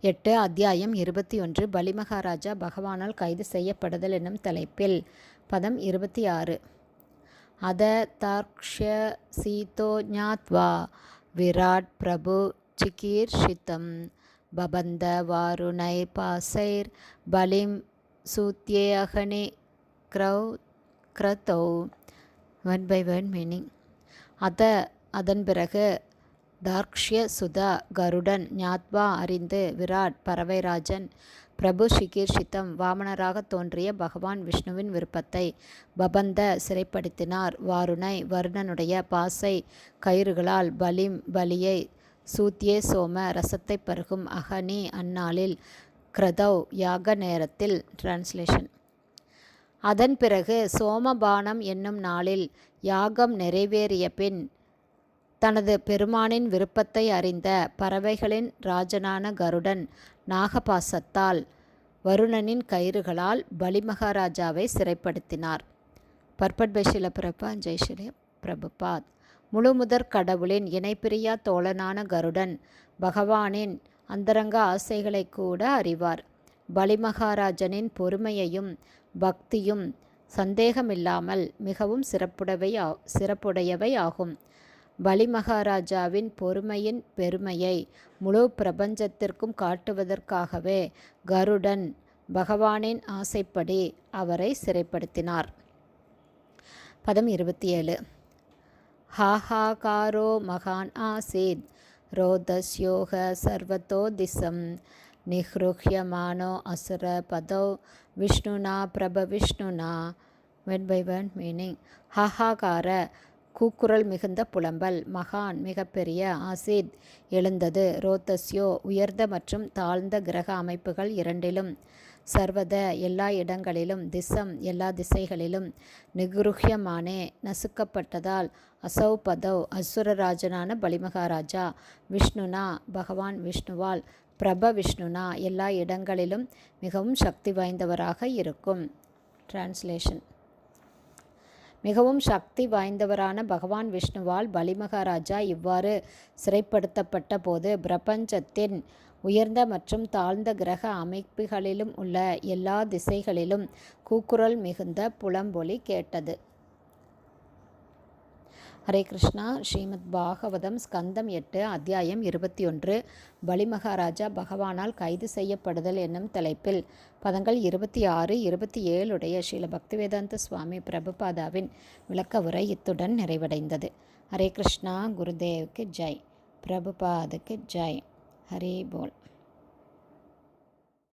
எட்டு அத்தியாயம் இருபத்தி ஒன்று பலிமகாராஜா பகவானால் கைது செய்யப்படுதல் என்னும் தலைப்பில். பதம் இருபத்தி ஆறு. அத தார்க்ஷ்ய சீதோ ஞாத்வா விராட் பிரபு சிகீர்ஷிதம். பபந்த வாருணை பாசைர் பலிம் சூத்தியே அகனி க்ரௌ க்ரதௌ ஒன் பை ஒன் மீனிங் அத அதன் பிறகு தார்க்ஷ்ய சுதா கருடன் ஞாத்வா அறிந்து விராட் பறவைராஜன் பிரபு சிகீர்ஷித்தம் வாமனராக தோன்றிய பகவான் விஷ்ணுவின் விருப்பத்தை பபந்த சிறைப்படுத்தினார் வாருணை வருணனுடைய பாசை கயிறுகளால் பலிம் பலியை சூத்தியே சோம ரசத்தை பருகும் அகனி அந்நாளில் கிரதவ் யாக நேரத்தில் டிரான்ஸ்லேஷன் அதன் பிறகு சோமபானம் என்னும் நாளில் யாகம் நிறைவேறிய பின் தனது பெருமானின் விருப்பத்தை அறிந்த பறவைகளின் ராஜனான கருடன் நாகபாசத்தால் வருணனின் கயிறுகளால் பலிமகாராஜாவை சிறைப்படுத்தினார். பர்பட் பைஷில பிரபா ஜெய்ஷிலே பிரபுபாத். முழுமுதற் கடவுளின் இணைப்பிரியா தோழனான கருடன் பகவானின் அந்தரங்க ஆசைகளை கூட அறிவார். பலிமகாராஜனின் பொறுமையையும் பக்தியும் சந்தேகமில்லாமல் மிகவும் சிறப்புடவை சிறப்புடையவை ஆகும். பலிமகாராஜாவின் பொறுமையின் பெருமையை முழு பிரபஞ்சத்திற்கும் காட்டுவதற்காகவே கருடன் பகவானின் ஆசைப்படி அவரை சிறைப்படுத்தினார். பதம் இருபத்தி ஏழு. ஹாஹாகாரோ மகான் ஆசீத் ரோதஸ்யோக சர்வத்தோ திசம் நிஹ்ருஹ்யமானோ அசுர பதோ விஷ்ணுனா பிரப விஷ்ணுனா வென் பை வென் மீனிங் ஹாஹாகார கூக்குரல் மிகுந்த புலம்பல். மகான் மிகப்பெரிய ஆசித் எழுந்தது. ரோத்தஸ்யோ உயர்ந்த மற்றும் தாழ்ந்த கிரக அமைப்புகள் இரண்டிலும். சர்வத எல்லா இடங்களிலும் திசம் எல்லா திசைகளிலும் நிகுருஹ்யமானே நசுக்கப்பட்டதால் அசௌ பதவ் அசுரராஜனான பலிமகாராஜா விஷ்ணுனா பகவான் விஷ்ணுவால் பிரப விஷ்ணுனா எல்லா இடங்களிலும் மிகவும் சக்தி வாய்ந்தவராக இருக்கும். டிரான்ஸ்லேஷன் மிகவும் சக்தி வாய்ந்தவரான பகவான் விஷ்ணுவால் பலிமகாராஜா இவ்வாறு சிறைப்படுத்தப்பட்ட போது பிரபஞ்சத்தின் உயர்ந்த மற்றும் தாழ்ந்த கிரக அமைப்புகளிலும் உள்ள எல்லா திசைகளிலும் கூக்குரல் மிகுந்த புலம்பொலி கேட்டது. ஹரே கிருஷ்ணா. ஸ்ரீமத் பாகவதம் ஸ்கந்தம் எட்டு அத்தியாயம் இருபத்தி ஒன்று. பலிமகாராஜா பகவானால் கைது செய்யப்படுதல் என்னும் தலைப்பில் பதங்கள் இருபத்தி ஆறு இருபத்தி ஏழுடைய ஸ்ரீல பக்திவேதாந்த சுவாமி பிரபுபாதாவின் விளக்க உரை இத்துடன் நிறைவடைந்தது. ஹரே கிருஷ்ணா குருதேவுக்கு ஜெய். பிரபுபாதுக்கு ஜெய். ஹரே போல்.